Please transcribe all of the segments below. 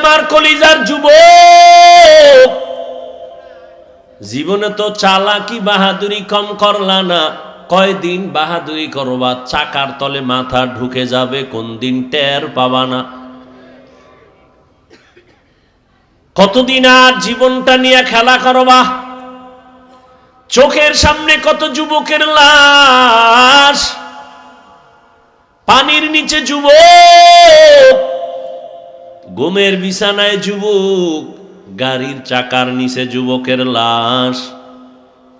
আমার কলিজার যুব জীবনে তো চালাকি বাহাদুরি কম করলা না। কয়দিন বাহাদুরি করবা? চাকার তলে মাথা ঢুকে যাবে কোন দিন টের পাবা না। কতদিন আর জীবনটা নিয়ে খেলা করবা? চোখের সামনে কত যুবকের লাশ? পানির নিচে যুবক। ঘুমের বিছানায় যুবক, গাড়ির চাকার নিচে যুবকের লাশ।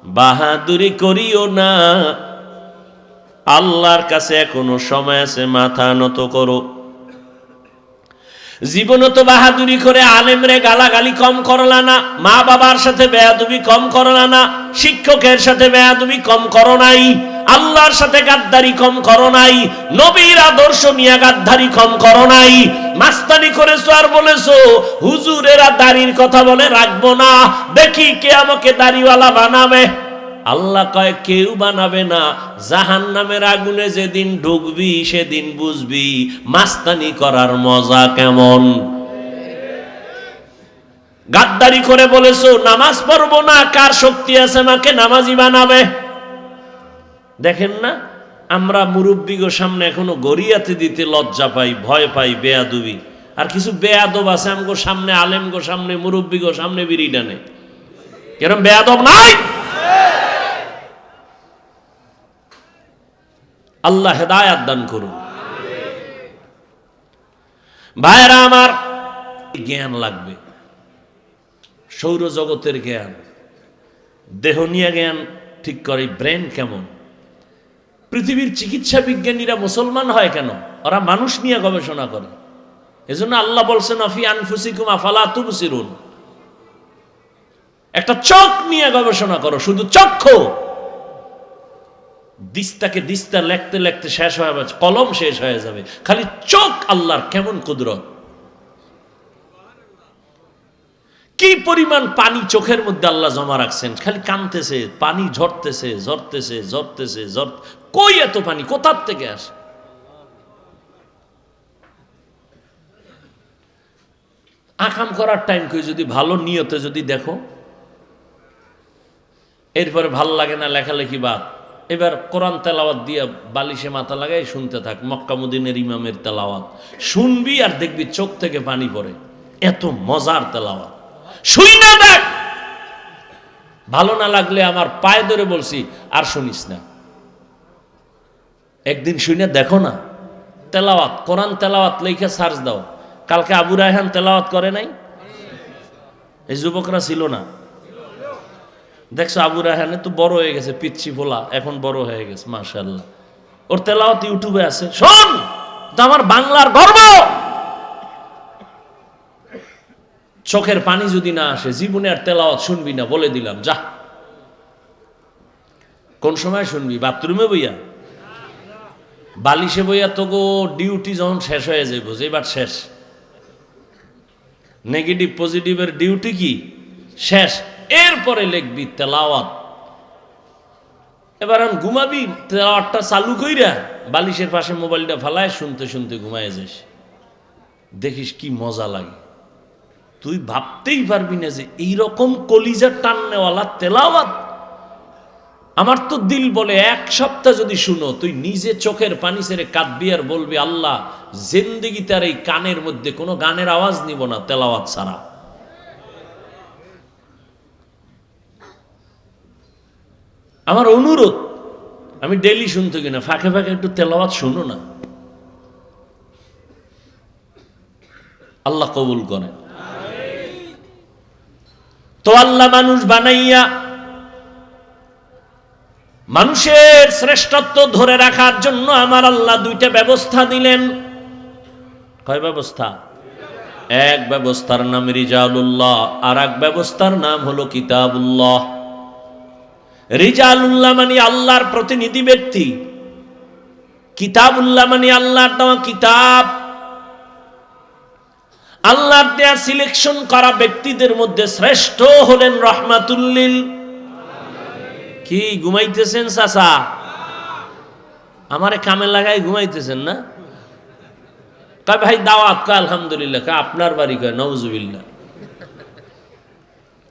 বাহাদুরি করিও না। আল্লাহর কাছে এখনও সময় আছে, মাথা নত করো। জীবনে তো বাহাদুরি করে আলেমরে গালাগালি কম করলা না মা বাবার সাথে বেয়াদুবি কম করলা না, শিক্ষকের সাথে বেয়াদুবি কম করো নাই। আল্লাহর সাথে গাদ্দারি কম করো নাই, নবীর আদর্শ নিয়ে গাদ্দারি কম করো নাই। মাস্তানি করেছ আর বলেছ, হুজুরেরা দাড়ির কথা বলে রাখব না, দেখি কে আমাকে দাড়িওয়ালা বানাবে। আল্লাহ কয়, কেউ বানাবে না জাহান নামের আগুনে যেদিন ঢুকবি, সেদিন বুঝবি মাস্তানি করার মজা কেমন। গাদ্দারি করে বলেছ, নামাজ পড়ব না, কার শক্তি আছে আমাকে নামাজি বানাবে? দেখেন না, আমরা মুরব্বীগো সামনে এখনও গড়িয়াতে দিতে লজ্জা পাই, ভয় পাই, বেয়াদুবি। আর কিছু বেয়াদব আছে আমগো সামনে, আলেমগো সামনে, মুরব্বীগো সামনে বিড়ি ডানে এরম বেয়াদব নাই? আল্লাহ হেদায়াত দান করুন। ভাইরা আমার, জ্ঞান লাগবে। সৌরজগতের জ্ঞান দেহ নিয়ে জ্ঞান ঠিক করে, ব্রেন কেমন? পৃথিবীর চিকিৎসা বিজ্ঞানীরা মুসলমান হয় কেন? ওরা মানুষ নিয়ে গবেষণা করে। এজন্য আল্লাহ বলছেন, আফি আনফুসিকুম আফালা তুবসিরুন। একটা চোখ নিয়ে গবেষণা করো, শুধু চক্ষু। দিস্তাকে দিস্তা লেখতে লেখতে শেষ হয়ে কলম শেষ হয়ে যাবে। খালি চোখ আল্লাহর কেমন কুদরত? কি পরিমাণ পানি চোখের মধ্যে আল্লাহ জমা রাখছেন। খালি কানতেছে, পানি ঝরতেছে ঝরতেছে ঝরতেছে, ঝর কই এত পানি? কোথার থেকে আসে? আকাম করার টাইম কই? যদি ভালো নিয়তে যদি দেখো। এরপরে ভালো লাগে না লেখালেখি বাদ। এবার কোরআন তেলাওয়াত দিয়ে বালিশে মাথা লাগাই শুনতে থাক মক্কামুদ্দিনের ইমামের তেলাওয়াত। শুনবি আর দেখবি চোখ থেকে পানি পড়ে। এত মজার তেলাওয়াত। শুই না দেখ। ভালো না লাগলে আমার পায়ে ধরে বলছি, আর শুনিস না। একদিন শুনে দেখো না, তেলাওয়াত, কোরআন তেলাওয়াত লেখে সার্চ দাও। কালকে আবু রায়হান তেলাওয়াত করে নাই? এই যুবকরা ছিল না। দেখছ আবু রায়হানে তো বড় হয়ে গেছে, পিচ্ছি ফোলা এখন বড় হয়ে গেছে মাশাল্লাহ ওর তেলাওয়াত ইউটিউবে আছে। শোন, তো আমার বাংলার গর্ব! চোখের পানি যদি না আসে, জীবনে আর তেলাওয়াত শুনবি না, বলে দিলাম, যা। কোন সময় শুনবি? বাথরুমে বইয়া? বালিশে বইয়া তো গো, ডিউটি যখন শেষ হয়ে যাইব এবার শেষ। নেগেটিভ, পজিটিভের ডিউটি কি? শেষ। এরপরে লিখবি তেলাওয়াত। এবার আমি ঘুমাবি, তেলাওয়াতটা চালু কইরা বালিশের পাশে মোবাইলটা ফালায় শুনতে শুনতে ঘুমায় যাস দেখিস কি মজা লাগে। তুই ভাবতেই পারবি না যে এইরকম কলিজার টাননেওয়ালা তেলাওয়াত। আমার তো দিল বলে এক সপ্তাহ যদি শুনো, তুই নিজে চোখের পানি ছেড়ে কাঁদবি আর বলবি, আল্লাহ, জিন্দিগি তার এই কানের মধ্যে কোনো গানের আওয়াজ নিব না তেলাওয়াত ছাড়া। আমার অনুরোধ, আমি ডেলি শুনতে কিনা ফাঁকে ফাঁকে একটু তেলাওয়াত শুনো না। আল্লাহ কবুল করে তো আল্লাহ মানুষ বানাইয়া মানুষের শ্রেষ্ঠত্ব ধরে রাখার জন্য আমার আল্লাহ দুইটা ব্যবস্থা দিলেন। কয় ব্যবস্থা? এক ব্যবস্থার নাম রিজালুল্লাহ আর এক ব্যবস্থার নাম হলো কিতাবুল্লাহ। রিজালুল্লাহ মানে আল্লাহর প্রতিনিধি ব্যক্তি। কিতাবুল্লাহ মানে আল্লাহর দেওয়া কিতাব। আল্লাহর দেয়া সিলেকশন করা ব্যক্তিদের মধ্যে শ্রেষ্ঠ হলেন রহমাতুল্লিল। কি ঘুমাইতেছেন চাচা? আমারে কামে লাগাই ঘুমাইতেছেন না? কয় ভাই দাওয়াত, কয় আলহামদুলিল্লাহ, কয় আপনার বাড়ি কয়, নওজুবিল্লাহ।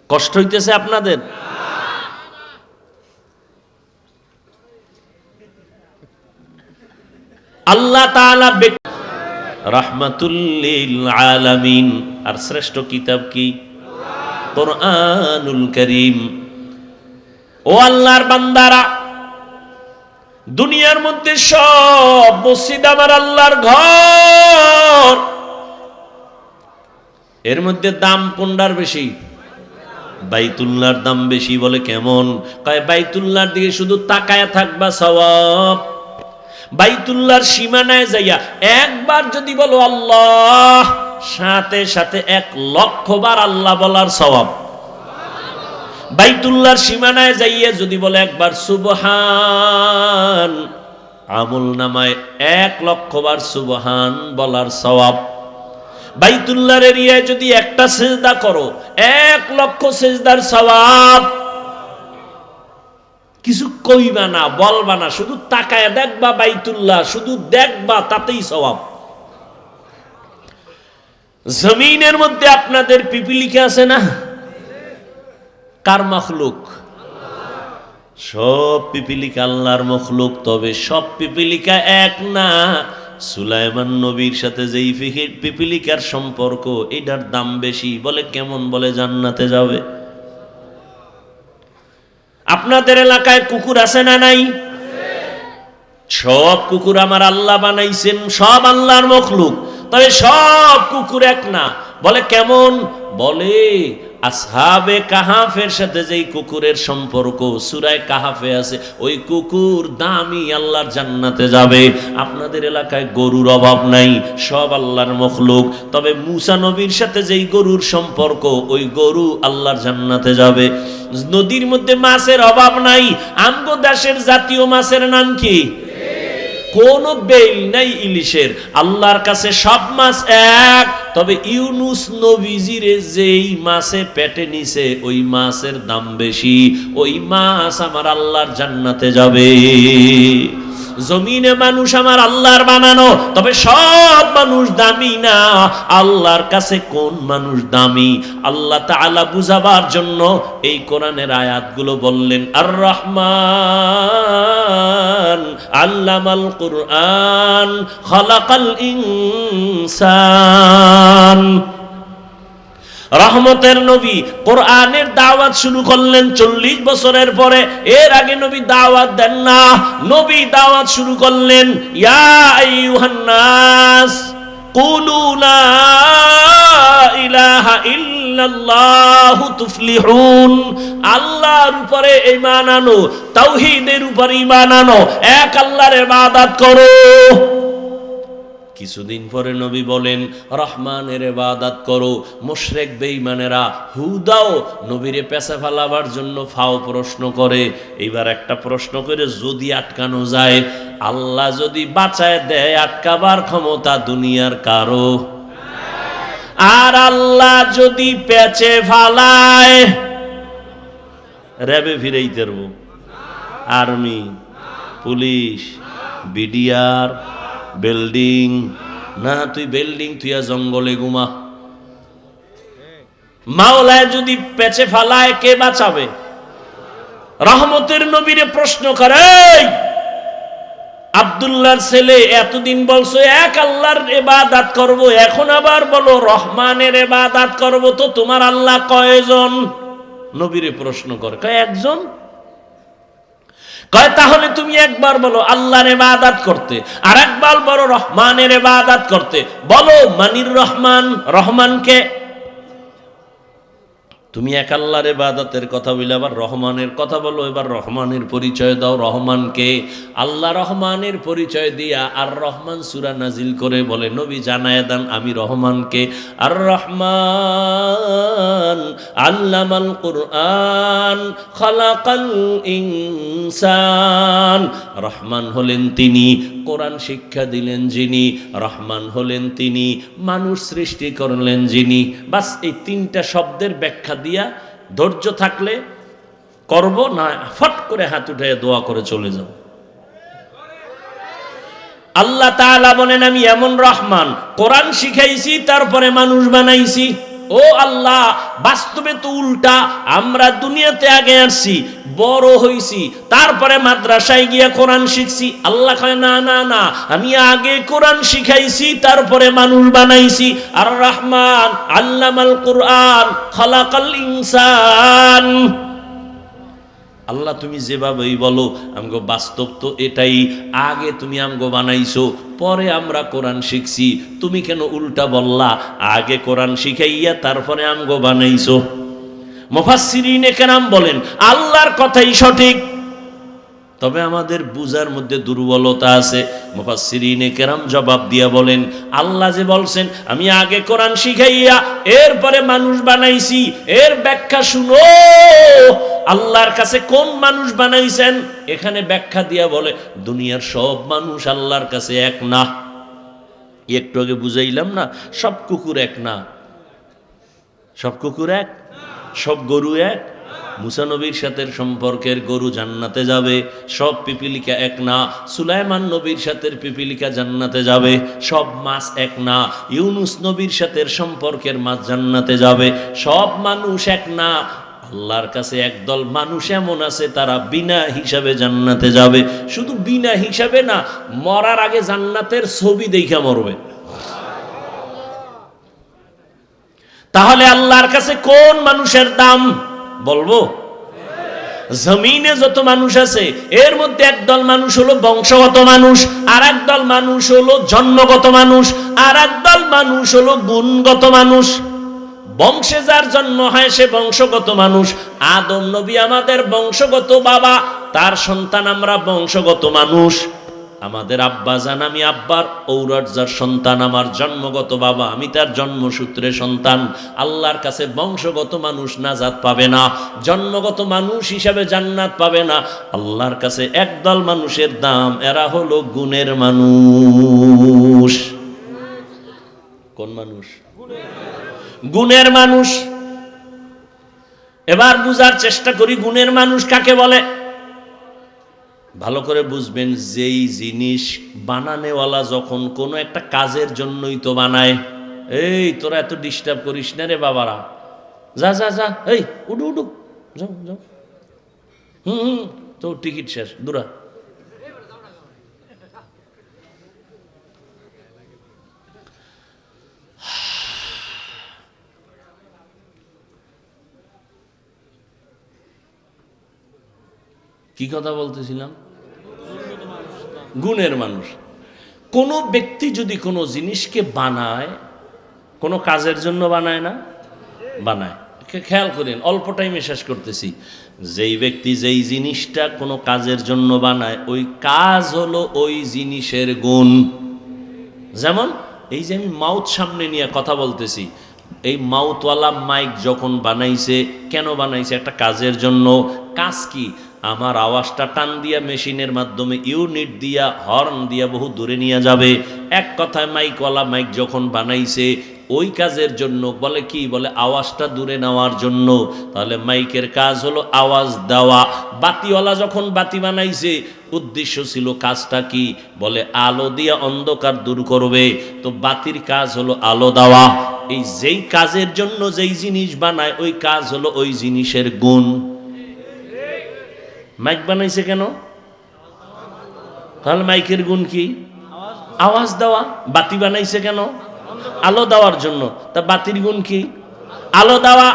কষ্ট হইতেছে আপনাদের? আল্লাহ ব্যক্তি রাহমাতুল্লিল আলামিন। আর শ্রেষ্ঠ কিতাব কি? কোরআনুল করিম। ও আল্লাহর বান্দারা, দুনিয়ার মধ্যে সব মসজিদ আমার আল্লাহর ঘর। এর মধ্যে দাম কোনটার বেশি? বাইতুল্লাহর দাম বেশি বলে কেমন? কয়, বাইতুল্লাহর দিকে শুধু তাকায়া থাকবা সওয়াব। বাইতুল্লাহর সীমানায় যাইয়া একবার যদি বলো, আল্লাহ! সাথে সাথে এক লক্ষ বার আল্লাহ বলার সওয়াব বাইতুল্লাহর সীমানায় যাইয়া যদি বলে একবার, সুবহান! আমল নামায় এক লক্ষ বার সুবহান বলার সওয়াব বাইতুল্লাহর এরিয়ায় যদি একটা সেজদা করো, এক লক্ষ সেজদার সওয়াব কিছু কইবা না, বলবা না, শুধু তাকায় দেখবা বাইতুল্লাহ, শুধু দেখবা তাতেই সওয়াব। জমিনের মধ্যে আপনাদের পিপিলিকা আছে না? কার মখলুক? সব পিপিলিকা আল্লাহর মখলুক, তবে সব পিপিলিকা এক না? সুলাইমান নবীর সাথে যেই পিপিলিকার সম্পর্ক, এটার দাম বেশি, বলে কেমন বলে জান্নাতে যাবে? আপনাদের এলাকায় কুকুর আছে না নাই? সব কুকুর আমার আল্লাহ বানাইছেন, সব আল্লাহর মখলুক। তবে সব কুকুর এক না। বলে কেমন? বলে আসহাবে কাহাফের সাথে যেই কুকুরের সম্পর্ক, সুরায় কাহাফে আছে, ওই কুকুর দামি আল্লাহর জান্নাতে যাবে। আপনাদের এলাকায় গরুর অভাব নাই, সব আল্লাহর মখলুক। তবে মুসা নবীর সাথে যেই গরুর সম্পর্ক, ওই গরু আল্লাহর জান্নাতে যাবে। নদীর মধ্যে মাছের অভাব নাই, আমগো দেশের জাতীয় মাছের নাম কি? কোন বেল নাই ইলিশের। আল্লাহর কাছে সব মাছ এক। তবে ইউনুস নবীজিরে যেই মাছে পেটে নিছে, ওই মাছের দাম বেশি। ওই মাছ আমার আল্লাহর জান্নাতে যাবে। জমিনে মানুষ আমার আল্লাহর বানানো, তবে সব মানুষ দামি না। আল্লাহর কাছে কোন মানুষ দামি? আল্লাহ তাআলা বুঝাবার জন্য এই কোরআনের আয়াতগুলো বললেন আর রহমান আল্লামাল কুরআন খালাকাল ইনসান। রহমতের নবী কোরআনের দাওয়াত শুরু করলেন চল্লিশ বছরের পরে। এর আগে নবী দাওয়াত দেন না। নবী দাওয়াত শুরু করলেন, ইয়া আইয়ুহান্নাস, কুলু আল্লাহর উপরে আনো উপরে এক আল্লাহর ইবাদত করো। কিছুদিন পরে নবী বলেন, রহমানের এবাদাত করো, মুশরেক বেঈমানেরা হুদাও নবীরে পেছে ফেলাবার জন্য ফাও প্রশ্ন করে। এইবার একটা প্রশ্ন করে, যদি আটকানো যায়, আল্লাহ যদি বাঁচায় দেয়, আটকাবার ক্ষমতা দুনিয়ার কারও? আর আল্লাহ যদি পেঁচে ফালায়, র্যাবে ফিরেই তেরব আর্মি, পুলিশ, বিডিআর বিল্ডিং। না তুই বিল্ডিং তুই জঙ্গলে ঘুমা। মাওলায় যদি পেছে ফালায় কে বাঁচাবে? রহমতের নবীরে প্রশ্ন করে "এই, আব্দুল্লাহর ছেলে এতদিন বলছো এক আল্লাহর এবাদাত করব এখন আবার বলো রহমানের এবাদাত করব তো তোমার আল্লাহ কয়জন? নবীরে প্রশ্ন করে কয় একজন? কয়, তাহলে তুমি একবার বলো, আল্লাহর ইবাদত করতে আর একবার বলো, রহমানের ইবাদত করতে। বলো, মানির রহমান, রহমানকে তুমি এক আল্লাহর ইবাদতের কথা বলে আবার রহমানের কথা বলো, এবার রহমানের পরিচয় দাও। রহমানকে আল্লাহ রহমানের পরিচয় দিয়া আর রহমান সুরা নাজিল করে বলে, নবী জানায় দেন, আমি রহমানকে। আর রহমান আল্লামাল কুরআন, খালাকাল ইনসান। রহমান হলেন তিনি কোরআন শিক্ষা দিলেন যিনি, রহমান হলেন তিনি, মানুষ সৃষ্টি করলেন যিনি। বাস এই তিনটা শব্দের ব্যাখ্যা দিয়া ধৈর্য থাকলে করব না, ফট করে হাত উঠে দোয়া করে চলে যাও আল্লাহ তাআলা বলেন, আমি এমন রহমান, কোরআন শিখাইছি, তারপরে মানুষ বানাইছি। ও আল্লাহ, বাস্তবে তো উল্টা। আমরা দুনিয়াতে আগে আসছি, বড় হইছি, তারপরে মাদ্রাসায় গিয়া কোরআন শিখছি। আল্লাহ কয়, না না না, আমি আগে কোরআন শিখাইছি, তারপরে মানুষ বানাইছি। আর রহমান, আল্লামাল কোরআন, খালাকাল ইনসান। আল্লাহ, তুমি যেভাবেই বলো, আমগো বাস্তব তো এটাই। আগে তুমি আমগো বানাইছো পরে আমরা কোরআন শিখছি। তুমি কেন উল্টা বললা? আগে কোরআন শিখাইয়া তারপরে আমগো বানাইছো। মুফাসসিরিনে কেরাম বলেন, আল্লাহর কথাই সঠিক। তবে আমাদের বুজার মধ্যে দুর্বলতা আছে। মুফাসসিরিনে কেরাম জবাব দিয়া বলেন, আল্লাহ যে বলছেন, আমি আগে কোরআন শিখাইয়া, এরপরে মানুষ বানাইছি। এর ব্যাখ্যা শুনো। আল্লাহর কাছে কোন মানুষ বানাইছেন? এখানে ব্যাখ্যা দিয়া বলে, দুনিয়ার সব মানুষ আল্লাহর কাছে এক না। একটু আগে বুঝাইলাম না, সব কুকুর এক না। সব কুকুর এক? সব গরু এক? মুসানবীর সাথে সম্পর্কের গরু জান্নাতে যাবে, সব পিপিলিকা এক না। সুলাইমান নবীর সাথে পিপিলিকা জান্নাতে যাবে, সব মাছ এক না। ইউনুস নবীর সাথে সম্পর্কের মাছ জান্নাতে যাবে, সব মানুষ এক না। আল্লাহর কাছে একদল মানুষ এমন আছে, তারা বিনা হিসাবে জান্নাতে যাবে। শুধু বিনা হিসাবে না, মরার আগে জান্নাতের ছবি দেখে মরবে। তাহলে আল্লাহর কাছে কোন মানুষের দাম বলব? জমিনে যত মানুষ আছে, এর মধ্যে একদল মানুষ হলো বংশগত মানুষ আর একদল মানুষ হলো জন্মগত মানুষ আর একদল মানুষ হলো গুণগত মানুষ। বংশে যার জন্ম হয় সে বংশগত মানুষ। আদম নবী আমাদের বংশগত বাবা, তার সন্তান আমরা বংশগত মানুষ। আমাদের আব্বা জান, আমি আব্বার ঔরট যার সন্তান, আমার জন্মগত বাবা, আমি তার জন্মসূত্রে সন্তান। আল্লাহর কাছে বংশগত মানুষ নাজাত পাবে না, জন্মগত মানুষ হিসাবে জান্নাত পাবে না। আল্লাহর কাছে একদল মানুষের দাম, এরা হলো গুণের মানুষ। কোন মানুষ? গুণের মানুষ। এবার বুঝার চেষ্টা করি, গুণের মানুষ কাকে বলে? ভালো করে বুঝবেন, যেই জিনিস বানানেওয়ালা যখন কোনো একটা কাজের জন্যই তো বানায়, এই, তোরা এত ডিস্টার্ব করিস না রে বাবারা। যা যা যা, এই, উডু উডু, যাও যাও। হুম হুম তোর টিকিট শেষ, দূরা। কি কথা বলতেছিলাম? গুণের মানুষ। কোনো ব্যক্তি যদি কোনো জিনিসকে বানায়, কোনো কাজের জন্য বানায় না, বানায়। খেয়াল করেন, অল্প টাইমে শেষ করতেছি। যেই ব্যক্তি যেই জিনিসটা কোনো কাজের জন্য বানায়, ওই কাজ হলো ওই জিনিসের গুণ। যেমন, এই যে আমি মাউথ সামনে নিয়ে কথা বলতেছি, এই মাউথওয়ালা মাইক যখন বানাইছে, কেন বানাইছে, একটা কাজের জন্য, কাজ কি? আমার আওয়াজটা টান দিয়া মেশিনের মাধ্যমে ইউনিট দিয়া, হর্ন দিয়া বহু দূরে নিয়ে যাবে। এক কথায় মাইকওয়ালা মাইক যখন বানাইছে, ওই কাজের জন্য, বলে কি? বলে আওয়াজটা দূরে নেওয়ার জন্য। তাহলে মাইকের কাজ হলো আওয়াজ দেওয়া। বাতিওয়ালা যখন বাতি বানাইছে, উদ্দেশ্য ছিল কাজটা কি? বলে আলো দিয়া অন্ধকার দূর করবে। তো বাতির কাজ হলো আলো দেওয়া। এই যেই কাজের জন্য যেই জিনিস বানায়, ওই কাজ হলো ওই জিনিসের গুণ। মাইক বানাইছে কেন? তাহলে মাইকের গুণ কি? আওয়াজ দেওয়া। বাতি বানাইছে কেন? আলো দেওয়ার জন্য। তা বাতির গুণ কি? আলো দেওয়া।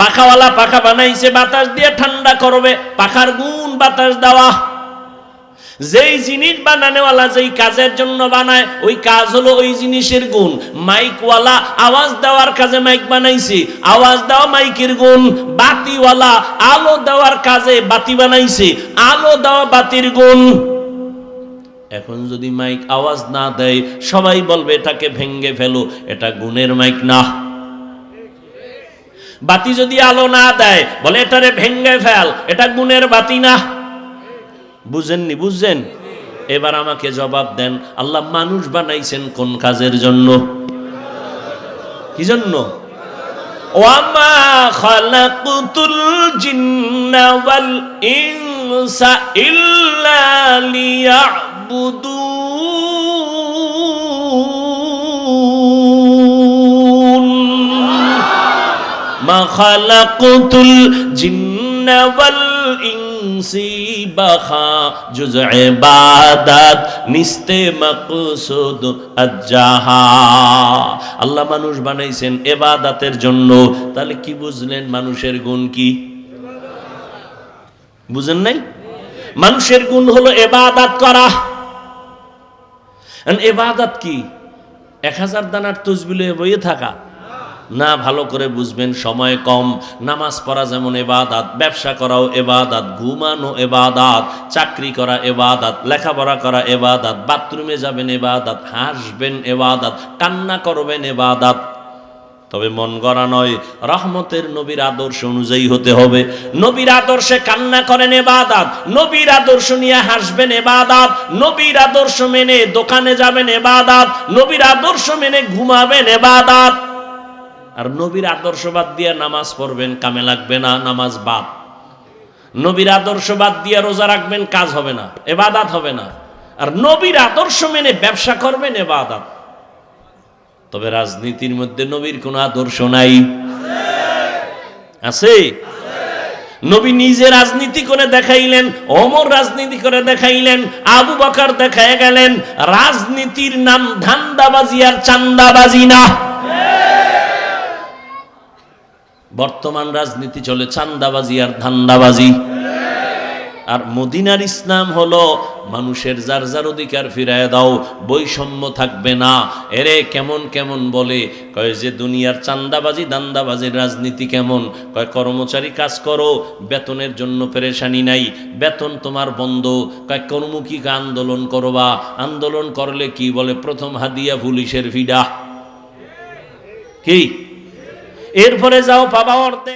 পাখাওয়ালা পাখা বানাইছে, বাতাস দিয়ে ঠান্ডা করবে। পাখার গুণ বাতাস দেওয়া। যেই জিনিস বানানোওয়ালা যেই কাজের জন্য বানায়, ওই কাজ হলো ওই জিনিসের গুণ। মাইকওয়ালা আওয়াজ দেওয়ার কাজে মাইক বানাইছে, আওয়াজ দেওয়া মাইকের গুণ। বাতিওয়ালা আলো দেওয়ার কাজে বাতি বানাইছে, আলো দেওয়া বাতির গুণ। এখন যদি মাইক আওয়াজ না দেয়, সবাই বলবে, এটাকে ভেঙ্গে ফেলো, এটা গুণের মাইক না। বাতি যদি আলো না দেয়, বলে, এটারে ভেঙ্গে ফেল, এটা গুণের বাতি না। বুঝেননি, বুঝছেন? এবার আমাকে জবাব দেন, আল্লাহ মানুষ বানাইছেন কোন কাজের জন্য? কি জন্য মা খালাকতুল জিন্না ইনসি বাখা জুজ ইবাদাত নিস্তে মাকসুদ আজ্জাহা। আল্লাহ মানুষ বানাইছেন এবাদাতের জন্য। তাহলে কি বুঝলেন মানুষের গুণ কি? বুঝেন নাই? মানুষের গুণ হলো এবাদাত করা। এবাদাত কি? এক হাজার দানার তসবিলে বইয়ে থাকা। না ভালো করে বুঝবেন, সময় কম। নামাজ পড়া যেমন এবাদাত, ব্যবসা করাও এবাদাত, ঘুমানো এবাদাত, চাকরি করা এবাদাত, লেখাপড়া করা এবাদাত, বাথরুমে যাবেন এবাদাত, হাসবেন এবাদাত, কান্না করবেন এবাদাত। তবে মন গড়া নয়, রহমতের নবীর আদর্শ অনুযায়ী হতে হবে। নবীর আদর্শে কান্না করেন এবাদাত, নবীর আদর্শ নিয়ে হাসবেন এবাদাত, নবীর আদর্শ মেনে দোকানে যাবেন এবাদাত, নবীর আদর্শ মেনে ঘুমাবেন এবাদাত। আর নবীর আদর্শ বাদ দিয়ে নামাজ পড়বেন, কামে লাগবে না, নামাজ বাদ। নবীর আদর্শ বাদ দিয়ে রোজা রাখবেন, কাজ হবে না, এবাদাত হবে না। আর নবীর আদর্শ মেনে ব্যবসা করবেন, এবাদাত। তবে রাজনীতির মধ্যে নবীর কোনো আদর্শ নাই। আছে? নবী নিজে রাজনীতি করে দেখাইলেন অমর রাজনীতি করে দেখাইলেন, আবু বকর দেখায় গেলেন, রাজনীতির নাম ধান্দাবাজি আর চান্দাবাজি না। বর্তমান রাজনীতি চলে চান্দাবাজি আর ধান্দাবাজি। আর মদিনার ইসলাম হলো, মানুষের যার যার অধিকার ফিরায় দাও, বৈষম্য থাকবে না। এরে কেমন কেমন বলে, কয় যে দুনিয়ার চান্দাবাজি দান্দাবাজির রাজনীতি কেমন? কয় কর্মচারী কাজ করো, বেতনের জন্য পেরেশানি নাই, বেতন তোমার বন্ধ। কয় কর্মুখী আন্দোলন করবা, আন্দোলন করলে কি বলে, প্রথম হাদিয়া পুলিশের ভিডা। কি? এরপরে যাও পাবা অর্ধেক।